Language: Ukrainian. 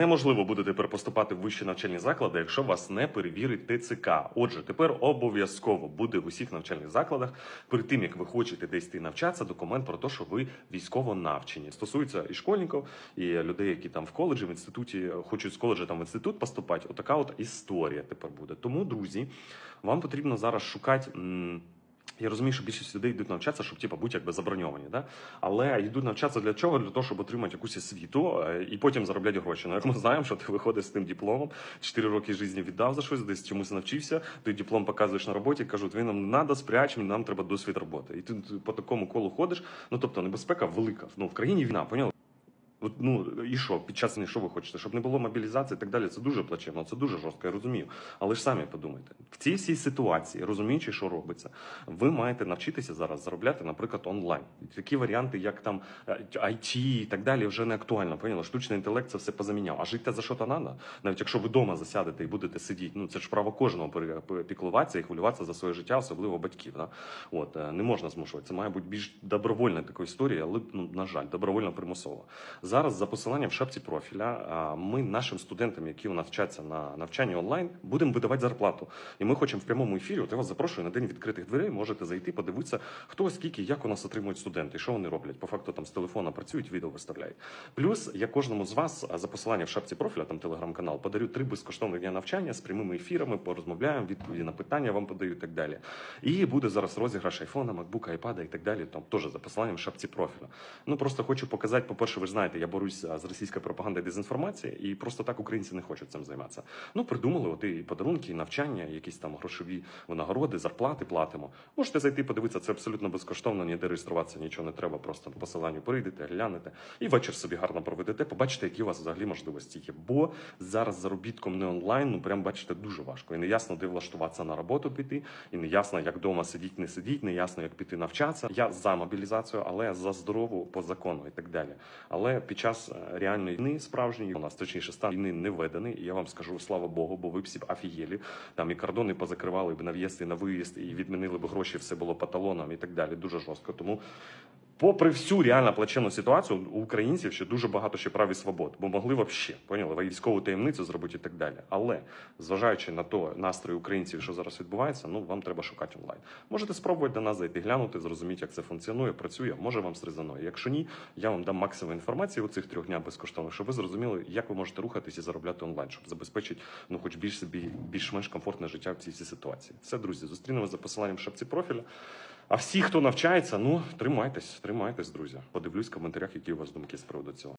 Неможливо буде тепер поступати в вищі навчальні заклади, якщо вас не перевірить ТЦК. Отже, тепер обов'язково буде в усіх навчальних закладах перед тим, як ви хочете десь йти навчатися, документ про те, що ви військово навчені. Стосується і школьників, і людей, які там в коледжі, в інституті хочуть з коледжа там в інститут поступати. Отака от історія тепер буде. Тому, друзі, вам потрібно зараз шукати. Я розумію, що більшість людей йдуть навчатися, щоб типу, бути якби заброньовані, да? але йдуть навчатися для чого? Для того, щоб отримати якусь освіту е, і потім заробляти гроші. Ну, як ми знаємо, що ти виходиш з тим дипломом, 4 роки життя віддав за щось, десь чомусь навчився, ти диплом показуєш на роботі, кажуть, він нам не треба, спряч, нам треба досвід роботи. І ти по такому колу ходиш. Ну тобто небезпека велика. Ну в країні війна, поняли? От, ну і що під час війни, що ви хочете, щоб не було мобілізації і так далі. Це дуже плачевно, це дуже жорстко, я розумію. Але ж самі подумайте, в цій всій ситуації, розуміючи, що робиться, ви маєте навчитися зараз заробляти, наприклад, онлайн. Такі варіанти, як там е, IT і так далі, вже не актуально. Поняли? Штучний інтелект це все позаміняв. А жити за що то треба? Навіть якщо ви вдома засядете і будете сидіти, ну це ж право кожного піклуватися і хвилюватися за своє життя, особливо батьків. Да? От е, не можна змушувати. Це має бути більш добровольна така історія, але ну на жаль, добровольно примусово. Зараз за посиланням в шапці профіля ми нашим студентам, які у нас вчаться на навчанні онлайн, будемо видавати зарплату. І ми хочемо в прямому ефірі. От я вас запрошую на день відкритих дверей. Можете зайти, подивитися, хто скільки, як у нас отримують студенти, що вони роблять. По факту там з телефона працюють, відео виставляють. Плюс я кожному з вас за посиланням в шапці профіля, там телеграм-канал, подарю три безкоштовних дня навчання з прямими ефірами, порозмовляємо, відповіді на питання вам подаю і так далі. І буде зараз розіграш айфона, макбука, айпада і так далі. Там теж за посиланням в шапці профіля. Ну просто хочу показати, по-перше, ви ж знаєте, я борюсь з російською пропагандою і дезінформацією, і просто так українці не хочуть цим займатися. Ну придумали от і подарунки, і навчання, якісь там грошові винагороди, зарплати платимо. Можете зайти, подивитися, це абсолютно безкоштовно, ніде реєструватися нічого не треба. Просто по посиланню прийдете, глянете і вечір собі гарно проведете. Побачите, які у вас взагалі можливості є. Бо зараз заробітком не онлайн, ну прям бачите, дуже важко. І не ясно, де влаштуватися на роботу піти, і не ясно, як вдома сидіть, не сидіть, не ясно, як піти навчатися. Я за мобілізацію, але за здорову по закону і так далі. Але під час е, реальної війни справжньої у нас точніше стан війни не введений. І я вам скажу слава Богу, бо ви б офігєлі. Там і кордони позакривали б на в'їзд і на виїзд, і відмінили б гроші, все було по талонам і так далі. Дуже жорстко. Тому. Попри всю реально плачевну ситуацію, у українців ще дуже багато ще прав і свобод, бо могли вообще поняли військову таємницю зробити і так далі. Але зважаючи на то настрої українців, що зараз відбувається, ну вам треба шукати онлайн. Можете спробувати до нас зайти, глянути, зрозуміти, як це функціонує, працює. Може вам срезонує. Якщо ні, я вам дам максимум інформації у цих трьох днях безкоштовно, щоб ви зрозуміли, як ви можете рухатись і заробляти онлайн, щоб забезпечити ну, хоч більш собі більш-менш комфортне життя в цій ситуації. Все, друзі, зустрінемося за посиланням в шапці профіля. А всі, хто навчається, ну тримайтесь, тримайтесь, друзі. Подивлюсь в коментарях, які у вас думки з приводу цього.